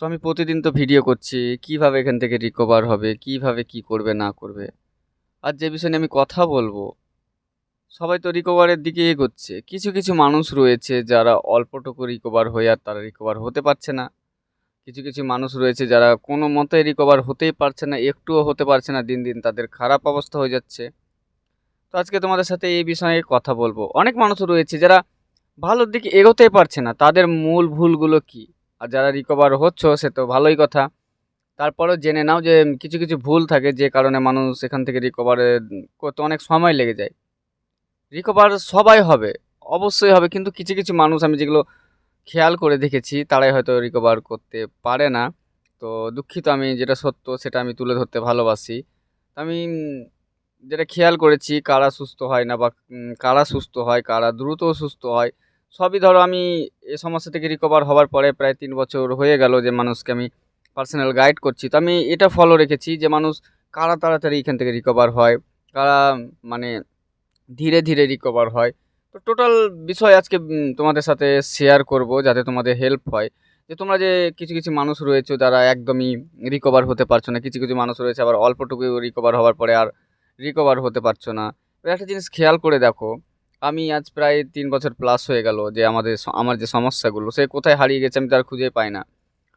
তো আমি প্রতিদিন তো ভিডিও করছি, কীভাবে এখান থেকে রিকভার হবে, কীভাবে কি করবে, না করবে? আর যে বিষয় আমি কথা বলব, সবাই তো রিকভারের দিকে এগোচ্ছে। কিছু কিছু মানুষ রয়েছে যারা অল্পটুকু রিকভার হয়ে আর তারা রিকভার হতে পারছে না। কিছু কিছু মানুষ রয়েছে যারা কোনো মতে রিকভার হতেই পারছে না, একটুও হতে পারছে না, দিন দিন তাদের খারাপ অবস্থা হয়ে যাচ্ছে। তো আজকে তোমাদের সাথে এই বিষয়ে কথা বলব। অনেক মানুষ রয়েছে যারা ভালোর দিকে এগোতেই পারছে না, তাদের মূল ভুলগুলো কি? আর যারা রিকভার হচ্ছ, সে তো ভালোই কথা। তারপরেও জেনে নাও যে কিছু কিছু ভুল থাকে যে কারণে মানুষ এখান থেকে রিকভারে করতে অনেক সময় লেগে যায়। রিকভার সবাই হবে, অবশ্যই হবে, কিন্তু কিছু কিছু মানুষ আমি যেগুলো খেয়াল করে দেখেছি, তারাই হয়তো রিকভার করতে পারে না। তো দুঃখিত আমি যেটা সত্য, সেটা আমি তুলে ধরতে ভালোবাসি। আমি যেটা খেয়াল করেছি, কারা সুস্থ হয় না বা কারা সুস্থ হয়, কারা দ্রুত সুস্থ হয় সবই ধরো আমি এ সমস্যা থেকে রিকভার হওয়ার পরে প্রায় তিন বছর হয়ে গেল যে মানুষকে আমি পার্সোনাল গাইড করছি। তো আমি এটা ফলো রেখেছি যে মানুষ কারা তাড়াতাড়ি এখান থেকে রিকভার হয়, কারা মানে ধীরে ধীরে রিকভার হয়। তো টোটাল বিষয় আজকে তোমাদের সাথে শেয়ার করব যাতে তোমাদের হেল্প হয়। যে তোমরা যে কিছু কিছু মানুষ রয়েছে যারা একদমই রিকভার হতে পারছ না, কিছু কিছু মানুষ রয়েছে আবার অল্পটুকু রিকভার হওয়ার পরে আর রিকভার হতে পারছ না। একটা জিনিস খেয়াল করে দেখো আমি আজ প্রায় তিন বছর প্লাস হয়ে গেল যে আমাদের আমার যে সমস্যাগুলো, সে কোথায় হারিয়ে গেছে আমি তার খুঁজে পাই না।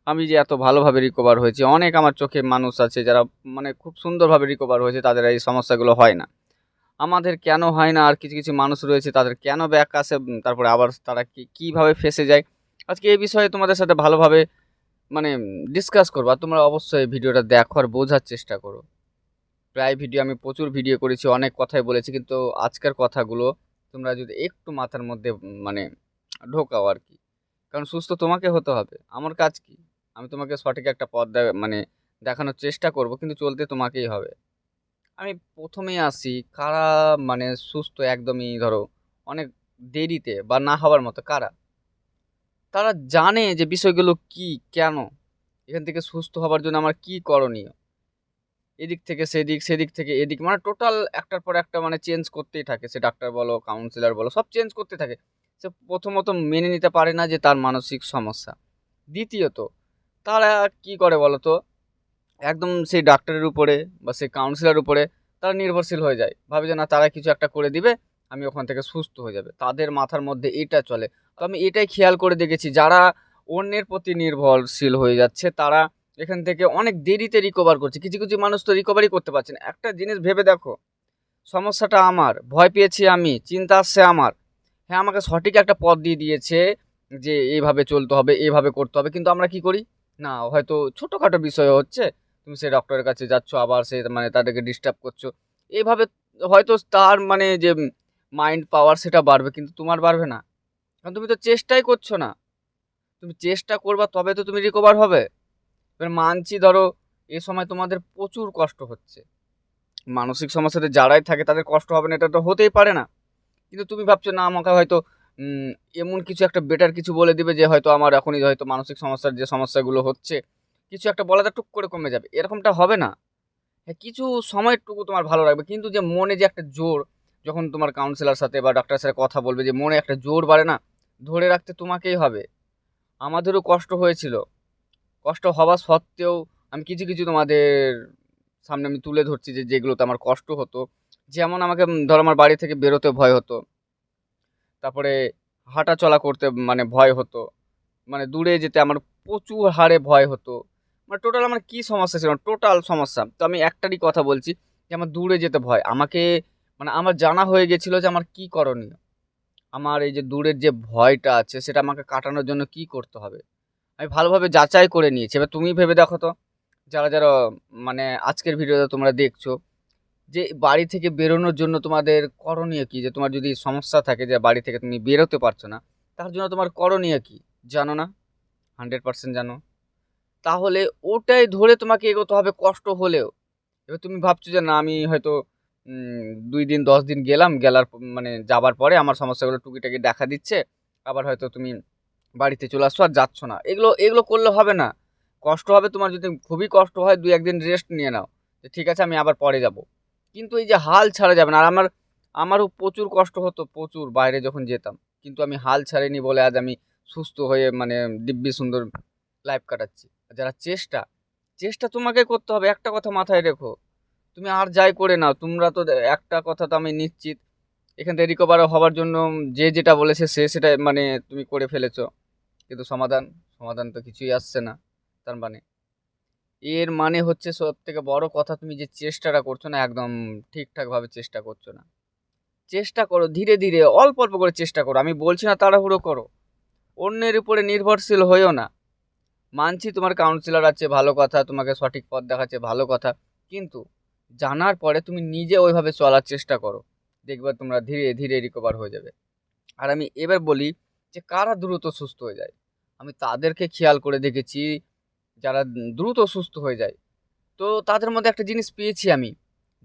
আমি যে এত ভালোভাবে রিকভার হয়েছি, অনেক আমার চোখে মানুষ আছে যারা মানে খুব সুন্দরভাবে রিকভার হয়েছে, তাদের এই সমস্যাগুলো হয় না। আমাদের কেন হয় না? আর কিছু কিছু মানুষ রয়েছে, তাদের কেন ব্যাক আসে? তারপরে আবার তারা কি, কীভাবে ফেসে যায়? আজকে এই বিষয়ে তোমাদের সাথে ভালোভাবে মানে ডিসকাস করব, আর তোমরা অবশ্যই ভিডিওটা দেখো আর বোঝার চেষ্টা করো। প্রায় ভিডিও, আমি প্রচুর ভিডিও করেছি, অনেক কথাই বলেছি, কিন্তু আজকের কথাগুলো তোমরা যদি একটু মাথার মধ্যে মানে ঢোকাও আর কি। কারণ সুস্থ তোমাকে হতে হবে। আমার কাজ কি? আমি তোমাকে সঠিক একটা পথ মানে দেখানোর চেষ্টা করব, কিন্তু চলতে তোমাকেই হবে। আমি প্রথমেই আসি কারা মানে সুস্থ একদমই ধরো অনেক দেরিতে বা না হওয়ার মতো কারা? তারা জানে যে বিষয়গুলো কি, কেন? এখান থেকে সুস্থ হবার জন্য আমার কি করণীয়? এদিক থেকে সেদিক সেদিক থেকে এদিক। মানে টোটাল একটার পর একটা মানে চেঞ্জ করতেই থাকে। সে ডাক্তার বলো কাউন্সিলর বলো, সব চেঞ্জ করতে থাকে। সে প্রথমত মেনে নিতে পারে না যে তার মানসিক সমস্যা। দ্বিতীয়ত, তারা কি করে বলো তো একদম সেই ডাক্তারের উপরে বা সেই কাউন্সিলর উপরে তারা নির্ভরশীল হয়ে যায়। ভাবে যে না, তারা কিছু একটা করে দিবে, আমি ওখান থেকে সুস্থ হয়ে যাবে। তাদের মাথার মধ্যে এটা চলে। তো আমি এটাই খেয়াল করে দেখেছি, যারা অন্যের প্রতি নির্ভরশীল হয়ে যাচ্ছে, তারা এখান থেকে অনেক দেরিতে রিকভার করছে। কিছু কিছু মানুষ তো রিকভারি করতে পারছে না। একটা জিনিস ভেবে দেখো, সমস্যাটা আমার। ভয় পেয়েছি আমি, চিন্তা আসছে আমার। হ্যাঁ আমাকে সঠিক একটা পথ দিয়ে দিয়েছে যে এইভাবে চলতে হবে, এইভাবে করতে হবে, কিন্তু আমরা কি করি? না, হয়তো ছোটোখাটো বিষয় হচ্ছে, তুমি সেই ডক্টরের কাছে যাচ্ছ, আবার সে মানে তাদেরকে ডিস্টার্ব করছ। এইভাবে হয়তো তার মানে যে মাইন্ড পাওয়ার সেটা বাড়বে, কিন্তু তোমার বাড়বে না। কারণ তুমি তো চেষ্টাই করছ না। তুমি চেষ্টা করবা, তবে তো তুমি রিকভার হবে। এবার মানছি ধরো, এ সময় তোমাদের প্রচুর কষ্ট হচ্ছে। মানসিক সমস্যাতে যারাই থাকে, তাদের কষ্ট হবে না, এটা তো হতেই পারে না। কিন্তু তুমি ভাবছ, না, আমাকে হয়তো এমন কিছু একটা বেটার কিছু বলে দিবে যে হয়তো আমার এখনই হয়তো মানসিক সমস্যার যে সমস্যাগুলো হচ্ছে, কিছু একটা বলাতে টুক করে কমে যাবে। এরকমটা হবে না। হ্যাঁ কিছু সময়টুকু তোমার ভালো লাগবে। কিন্তু যে মনে যে একটা জোর, যখন তোমার কাউন্সিলার সাথে বা ডাক্তারের সাথে কথা বলবে, যে মনে একটা জোর বাড়ে না, ধরে রাখতে তোমাকেই হবে। আমাদেরও কষ্ট হয়েছিল। কষ্ট হওয়া সত্ত্বেও আমি কিছু কিছু তোমাদের সামনে আমি তুলে ধরছি যে যেগুলোতে আমার কষ্ট হতো। যেমন আমাকে ধরো আমার বাড়ি থেকে বেরোতে ভয় হতো। তারপরে হাঁটা চলা করতে মানে ভয় হতো। মানে দূরে যেতে আমার প্রচুর হারে ভয় হতো। মানে টোটাল আমার কী সমস্যা ছিল? টোটাল সমস্যা। তো আমি একটারই কথা বলছি যে আমার দূরে যেতে ভয়। আমাকে মানে আমার জানা হয়ে গেছিল যে আমার কী করণীয়। আমার এই যে দূরের যে ভয়টা আছে, সেটা আমাকে কাটানোর জন্য কী করতে হবে? আমি ভালোভাবে যাচাই করে নিয়েছি। এবার তুমি ভেবে দেখো তো, যারা যারা মানে আজকের ভিডিওতে তোমরা দেখছ, যে বাড়ি থেকে বেরোনোর জন্য তোমাদের করণীয় কী? যে তোমার যদি সমস্যা থাকে যে বাড়ি থেকে তুমি বেরোতে পারছ না, তার জন্য তোমার করণীয় কী? জানো না? হান্ড্রেড পার্সেন্ট জানো। তাহলে ওটাই ধরে তোমাকে এগোতে হবে কষ্ট হলেও। এবার তুমি ভাবছ যে না, আমি হয়তো দুই দিন, দশ দিন গেলাম, গেলার মানে যাবার পরে আমার সমস্যাগুলো টুকিটাকি দেখা দিচ্ছে। আবার হয়তো তুমি বাড়িতে চলে আসছো আর যাচ্ছ না। এগুলো এগুলো করলে হবে না। কষ্ট হবে তোমার যদি খুবই কষ্ট হয় দুই একদিন রেস্ট নিয়ে নাও। যে ঠিক আছে, আমি আবার পরে যাব। কিন্তু এই যে হাল ছাড়া যাবে না, আর আমার, আমারও প্রচুর কষ্ট হতো, প্রচুর বাইরে যখন যেতাম। কিন্তু আমি হাল ছাড়িনি বলে আজ আমি সুস্থ হয়ে মানে দিব্যি সুন্দর লাইফ কাটাচ্ছি। যারা চেষ্টা চেষ্টা তোমাকে করতে হবে। একটা কথা মাথায় রেখো। তুমি আর যাই করে নাও, তোমরা তো একটা কথা তো আমি নিশ্চিত। এখান থেকে রিকভার হওয়ার জন্য যে যেটা বলেছে, সে সেটা মানে তুমি করে ফেলেছো। কিন্তু সমাধান সমাধান তো কিছুই আসছে না তার মানে। এর মানে হচ্ছে সব থেকে বড় কথা তুমি যে চেষ্টাটা করছ না, একদম ঠিকঠাকভাবে চেষ্টা করছ না। চেষ্টা করো, ধীরে ধীরে, অল্প অল্প করে চেষ্টা করো। আমি বলছি না তাড়াহুড়ো করো। অন্যের উপরে নির্ভরশীল হয়েও না। মানছি তোমার কাউন্সিলর আছে, ভালো কথা, তোমাকে সঠিক পথ দেখাচ্ছে, ভালো কথা। কিন্তু জানার পরে তুমি নিজে ওইভাবে চলার চেষ্টা করো। দেখবে তোমরা ধীরে ধীরে রিকভার হয়ে যাবে। আর আমি এবার বলি যে কারা দ্রুত সুস্থ হয়ে যায়। আমি তাদেরকে খেয়াল করে দেখেছি, যারা দ্রুত সুস্থ হয়ে যায়। তো তাদের মধ্যে একটা জিনিস পেয়েছি আমি।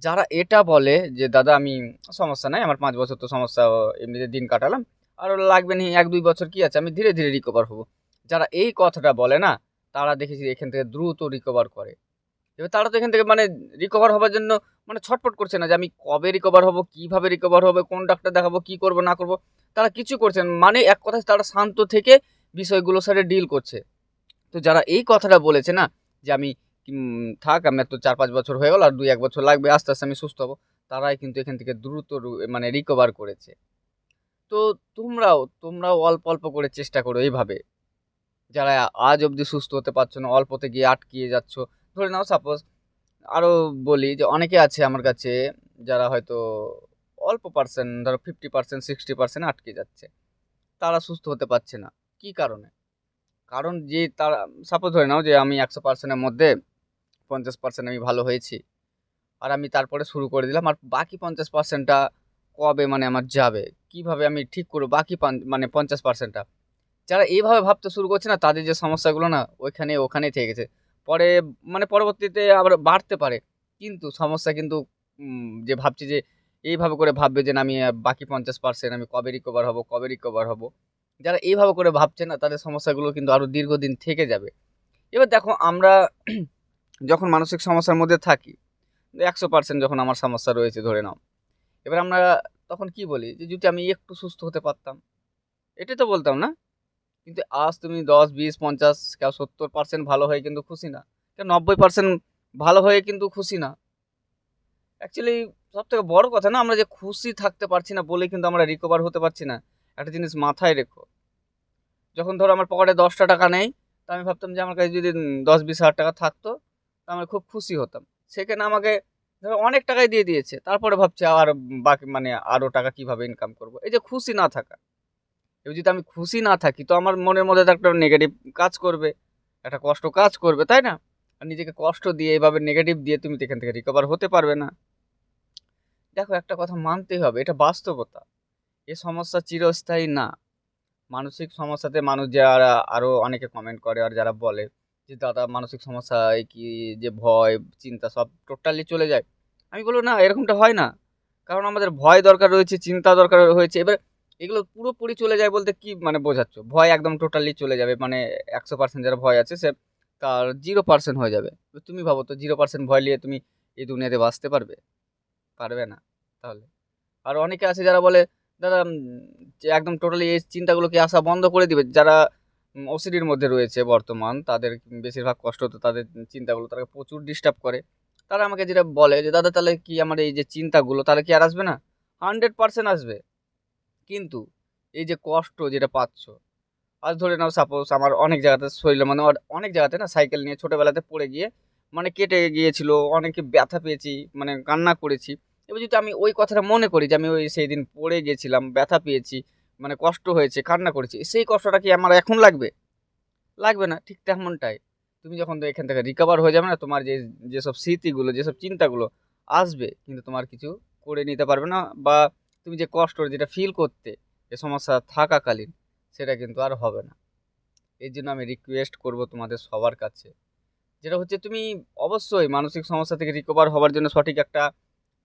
যারা এটা বলে যে, দাদা, আমি সমস্যা নাই, আমার পাঁচ বছর তো সমস্যা, এমনিতে দিন কাটালাম, আর লাগবে না, এক দুই বছর কি আছে, আমি ধীরে ধীরে রিকভার হব। যারা এই কথাটা বলে না, তারা দেখেছি এখান থেকে দ্রুত রিকভার করে। এবার তারা তো এখান থেকে মানে রিকভার হওয়ার জন্য মানে ছটফট করছে না যে আমি কবে রিকভার হব, কীভাবে রিকভার হবে, কোন ডাক্তার দেখাবো, কি করব, না করব। তারা কিছু করছেন মানে এক কথায় তারা শান্ত থেকে বিষয়গুলোর সাথে ডিল করছে। তো যারা এই কথাটা বলেছে না যে আমি থাক আমি তো চার পাঁচ বছর হয়ে গেল, আর দুই এক বছর লাগবে, আস্তে আস্তে আমি সুস্থ হব, তারাই কিন্তু এখান থেকে দ্রুত মানে রিকভার করেছে। তো তোমরাও তোমরাও অল্প অল্প করে চেষ্টা করো এইভাবে। যারা আজ অবধি সুস্থ হতে পারছ না, অল্পতে গিয়ে আটকিয়ে যাচ্ছ ধরে নাও সাপোজ আরও বলি যে অনেকে আছে আমার কাছে যারা হয়তো অল্প পার্সেন্ট ধরো ফিফটি পার্সেন্ট সিক্সটি পার্সেন্ট আটকে যাচ্ছে। তারা সুস্থ হতে পারছে না। কী কারণে? কারণ যে তারা সাপোজ ধরে নাও যে আমি একশো পার্সেন্টের মধ্যে পঞ্চাশ পার্সেন্ট আমি ভালো হয়েছি আর আমি তারপরে শুরু করে দিলাম, আর বাকি পঞ্চাশ পার্সেন্টটা কবে মানে আমার যাবে? কীভাবে আমি ঠিক করব বাকি মানে পঞ্চাশ পার্সেন্টটা যারা এইভাবে ভাবতে শুরু করছে না, তাদের যে সমস্যাগুলো না, ওইখানে ওখানেই থেকে গেছে। পরে মানে পরবর্তীতে আবার বাড়তে পারে। কিন্তু সমস্যা কিন্তু যে ভাবছি যে এইভাবে করে ভাববে যে আমি বাকি পঞ্চাশ পার্সেন্ট আমি কবে রিকভার হব, কবে রিকভার হব। যারা এইভাবে করে ভাবছে না, তাদের সমস্যাগুলো কিন্তু আরও দীর্ঘদিন থেকে যাবে। এবার দেখো, আমরা যখন মানসিক সমস্যার মধ্যে থাকি, একশো পার্সেন্ট যখন আমার সমস্যা রয়েছে, ধরে নাও। এবার আমরা তখন কি বলি? যে যদি আমি একটু সুস্থ হতে পারতাম, এটাই তো বলতাম না? কিন্তু আজ তুমি দশ, বিশ, পঞ্চাশ, কেউ সত্তর পার্সেন্ট ভালো হয়ে কিন্তু খুশি না। কেউ নব্বই পার্সেন্ট ভালো হয়ে কিন্তু খুশি না। অ্যাকচুয়ালি সব থেকে বড় কথা না, আমরা যে খুশি থাকতে পারছি না বলে কিন্তু আমরা রিকভার হতে পারছি না। একটা জিনিস মাথায় রেখো। যখন ধরো আমার পকেটে দশটা টাকা নেই, তা আমি ভাবতাম যে আমার কাছে যদি দশ, বিশ হাজার টাকা থাকতো, তা আমি খুব খুশি হতাম। সেখানে আমাকে ধরো অনেক টাকাই দিয়ে দিয়েছে। তারপরে ভাবছি আর বাকি মানে আরও টাকা কীভাবে ইনকাম করব? এই যে খুশি না থাকা। এবার যদি আমি খুশি না থাকি, তো আমার মনের মধ্যে তো একটা নেগেটিভ কাজ করবে, একটা কষ্ট কাজ করবে, তাই না? আর নিজেকে কষ্ট দিয়ে এভাবে নেগেটিভ দিয়ে তুমি এখান থেকে রিকভার হতে পারবে না। দেখো, একটা কথা মানতেই হবে, এটা বাস্তবতা। এ সমস্যা চিরস্থায়ী না। মানসিক সমস্যাতে মানুষ যারা আরও অনেকে কমেন্ট করে আর যারা বলে যে, দাদা, মানসিক সমস্যায় কি যে ভয়, চিন্তা সব টোটালি চলে যায়? আমি বলব, না, এরকমটা হয় না। কারণ আমাদের ভয় দরকার রয়েছে, চিন্তা দরকার হয়েছে এবার এগুলো পুরোপুরি চলে যায় বলতে কি মানে বোঝাচ্ছ? ভয় একদম টোটালি চলে যাবে। মানে একশো পার্সেন্ট যারা ভয় আছে, সে তার জিরো পার্সেন্ট হয়ে যাবে। তুমি ভাবো তো জিরো পার্সেন্ট ভয় নিয়ে তুমি এই দুনিয়াতে বাঁচতে পারবে? পারবে না, তাহলে। আর অনেকে আছে যারা বলে, দাদা একদম টোটালি এই চিন্তাগুলোকে আসা বন্ধ করে দিবে। যারা ওসিডির মধ্যে রয়েছে বর্তমান, তাদের বেশিরভাগ কষ্ট তো তাদের চিন্তাগুলো, তারা প্রচুর ডিস্টার্ব করে। তারা আমাকে যেটা বলে যে, দাদা, তাহলে কি আমার এই যে চিন্তাগুলো, তাহলে কি আর আসবে না? হান্ড্রেড পার্সেন্ট আসবে। কিন্তু এই যে কষ্ট যেটা পাচ্ছ আজ ধরে নাও সাপোজ আমার অনেক জায়গাতে শরীরে মানে অনেক জায়গাতে না সাইকেল নিয়ে ছোটোবেলাতে পড়ে গিয়ে মানে কেটে গিয়েছিল অনেকে ব্যথা পেয়েছি মানে কান্না করেছি। এবার যদি আমি ওই কথাটা মনে করি যে আমি ওই সেই দিন পড়ে গিয়েছিলাম, ব্যথা পেয়েছি মানে কষ্ট হয়েছে, কান্না করেছি, সেই কষ্টটা কি আমার এখন লাগবে? লাগবে না, ঠিক তেমনটাই। তুমি যখন তো এখান থেকে রিকভার হয়ে যাবে না, তোমার যে, যেসব স্মৃতিগুলো, যেসব চিন্তাগুলো আসবে, কিন্তু তোমার কিছু করে নিতে পারবে না বা তুমি যে কষ্ট যেটা ফিল করতে যে সমস্যা থাকাকালীন, সেটা কিন্তু আর হবে না। এই জন্য আমি রিকোয়েস্ট করব তোমাদের সবার কাছে যেটা হচ্ছে তুমি অবশ্যই মানসিক সমস্যা থেকে রিকভার হওয়ার জন্য সঠিক একটা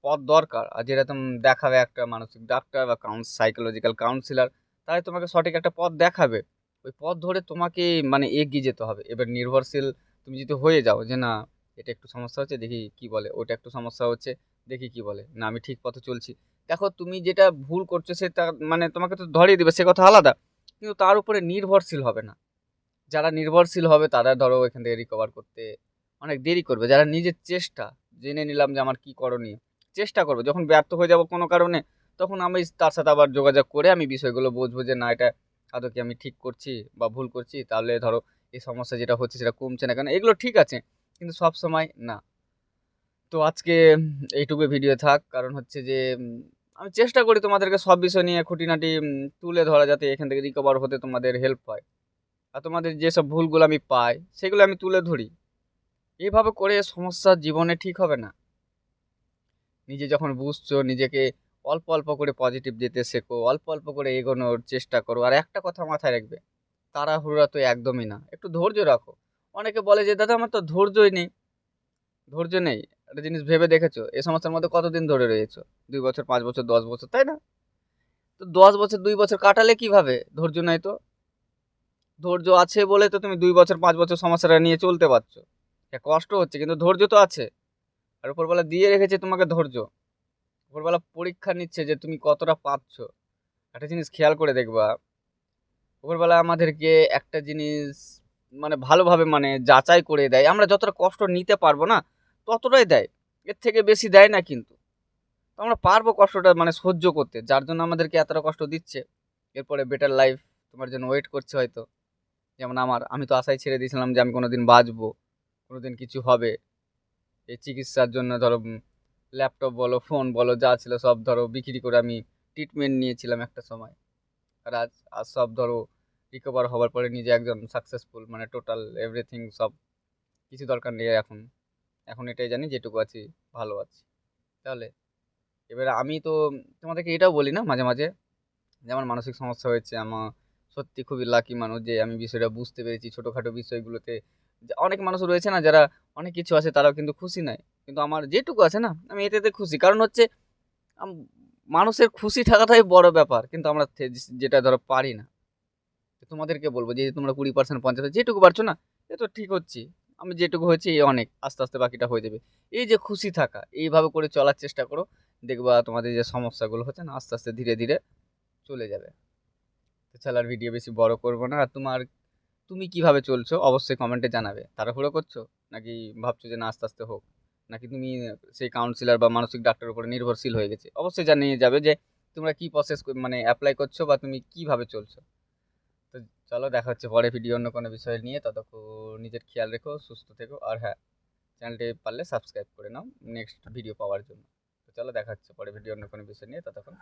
পথ দরকার। আর যেটা তুমি দেখাবে একটা মানসিক ডাক্তার বা কাউন্স সাইকোলজিক্যাল কাউন্সিলর তাই তোমাকে সঠিক একটা পথ দেখাবে। ওই পথ ধরে তোমাকে মানে এগিয়ে যেতে হবে। এবার নির্ভরশীল তুমি যদি হয়ে যাও যে না, এটা একটু সমস্যা হচ্ছে, দেখি কি বলে, ওটা একটু সমস্যা হচ্ছে, দেখি কি বলে, না আমি ঠিক পথে চলছি দেখো তুমি যেটা ভুল করছ সেটা মানে তোমাকে তো ধরিয়ে দেবে, সে কথা আলাদা। কিন্তু তার উপরে নির্ভরশীল হবে না। যারা নির্ভরশীল হবে তারা ধরো এখান থেকে রিকভার করতে অনেক দেরি করবে। যারা নিজের চেষ্টা, জেনে নিলাম যে আমার কী করণীয়, চেষ্টা করব। যখন ব্যর্থ হয়ে যাব কোনো কারণে, তখন আমি তার সাথে আবার যোগাযোগ করে আমি বিষয়গুলো বুঝব যে না, এটা আদৌ কি আমি ঠিক করছি বা ভুল করছি? তাহলে ধরো এই সমস্যা যেটা হচ্ছে সেটা কমছে না কেন? এগুলো ঠিক আছে, কিন্তু সব সময় না। তো আজকে এইটুকু ভিডিও থাক, কারণ হচ্ছে যে আমি চেষ্টা করি তোমাদেরকে সব বিষয় নিয়ে খুঁটিনাটি তুলে ধরা যাতে এখান থেকে রিকভার হতে তোমাদের হেল্প হয়। আর তোমাদের যেসব ভুলগুলো আমি পাই, সেগুলো আমি তুলে ধরি। এইভাবে করে সমস্যা জীবনে ঠিক হবে না। নিজে যখন বুঝছ, নিজেকে অল্প অল্প করে পজিটিভ যেতে শেখো, অল্প অল্প করে এগোনোর চেষ্টা করো। আর একটা কথা মাথায় রাখবে, তাড়াহুড়া তো একদমই না। একটু ধৈর্য রাখো। অনেকে বলে যে, দাদা, আমার তো ধৈর্যই নেই। ধৈর্য নেই। একটা জিনিস ভেবে দেখেছ? এ সমস্যার মধ্যে কতদিন ধরে রয়েছো? দুই বছর, পাঁচ বছর, দশ বছর, তাই না? তো দশ বছর, দুই বছর কাটালে কীভাবে? ধৈর্য নাই তো? ধৈর্য আছে বলে তো তুমি দুই বছর, পাঁচ বছর সমস্যাটা নিয়ে চলতে পারছ। কষ্ট হচ্ছে, কিন্তু ধৈর্য তো আছে। আর উপরবেলা দিয়ে রেখেছে তোমাকে ধৈর্য। উপরবেলা পরীক্ষা নিচ্ছে যে তুমি কতটা পাচ্ছ একটা জিনিস খেয়াল করে দেখবা উপরবেলা আমাদেরকে একটা জিনিস মানে ভালোভাবে মানে যাচাই করে দেয়। আমরা যতটা কষ্ট নিতে পারব না ততটাই দেয়। এর থেকে বেশি দেয় না কিন্তু। তো আমরা পারব কষ্টটা মানে সহ্য করতে। যার জন্য আমাদেরকে এতটা কষ্ট দিচ্ছে। এরপরে বেটার লাইফ তোমার জন্য ওয়েট করছে হয়তো। যেমন আমার, আমি তো আশাই ছেড়ে দিয়েছিলাম যে আমি কোনো দিন বাঁচবো। কোনো দিন কিছু হবে। এই চিকিৎসার জন্য ধরো ল্যাপটপ বলো ফোন বলো, যা ছিল সব ধরো বিক্রি করে আমি ট্রিটমেন্ট নিয়েছিলাম একটা সময়। আর আজ আজ সব ধরো রিকভার হওয়ার পরে নিজে একজন সাকসেসফুল মানে টোটাল এভরিথিং সব কিছু দরকার নেই এখন। এখন এটাই জানি, যেটুকু আছি, ভালো আছি। তাহলে, এবারে আমি তো তোমাদেরকে এটাও বলি না মাঝে মাঝে, যে আমার মানসিক সমস্যা হয়েছে, আমার সত্যি খুবই লাকি মানুষ যে আমি বিষয়টা বুঝতে পেরেছি, ছোটোখাটো বিষয়গুলোতে। অনেক মানুষ রয়েছে না, যারা অনেক কিছু আছে, তারাও কিন্তু খুশি নয় কিন্তু আমার যেটুকু আছে না, আমি এতে খুশি। কারণ হচ্ছে মানুষের খুশি থাকাটাই বড় ব্যাপার। কিন্তু আমরা যেটা ধরো পারি না। তোমাদেরকে বলব যে তোমরা কুড়ি পার্সেন্ট পঞ্চাশ যেটুকু পারছ না, এ তো ঠিক হচ্ছি। আমি যেটুকু হয়েছি এই অনেক, আস্তে আস্তে বাকিটা হয়ে যাবে। এই যে খুশি থাকা, এইভাবে করে চলার চেষ্টা করো, দেখবা তোমাদের যে সমস্যাগুলো হচ্ছে না, আস্তে আস্তে ধীরে ধীরে চলে যাবে। তো ভিডিও বেশি বড় করব না। আর তোমার, তুমি কীভাবে চলছো অবশ্যই কমেন্টে জানাবে। তাড়াহুড়ো করছ? নাকি ভাবছ যে না, আস্তে আস্তে হোক? নাকি তুমি সেই কাউন্সিলর বা মানসিক ডাক্তারের উপরে নির্ভরশীল হয়ে গেছে? অবশ্যই জানিয়ে যাবে যে তোমরা কি প্রসেস মানে অ্যাপ্লাই করছ বা তুমি কীভাবে চলছো। তো চলো দেখা হচ্ছে পরে ভিডিও অন্য কোনো বিষয় নিয়ে। ততক্ষণ নিজের খেয়াল রেখো, সুস্থ থেকো। আর হ্যাঁ চ্যানেলটি পারলে সাবস্ক্রাইব করে নাও নেক্সট ভিডিও পাওয়ার জন্য। তো চলো দেখা হচ্ছে পরে ভিডিও অন্য কোনো বিষয় নিয়ে। ততক্ষণ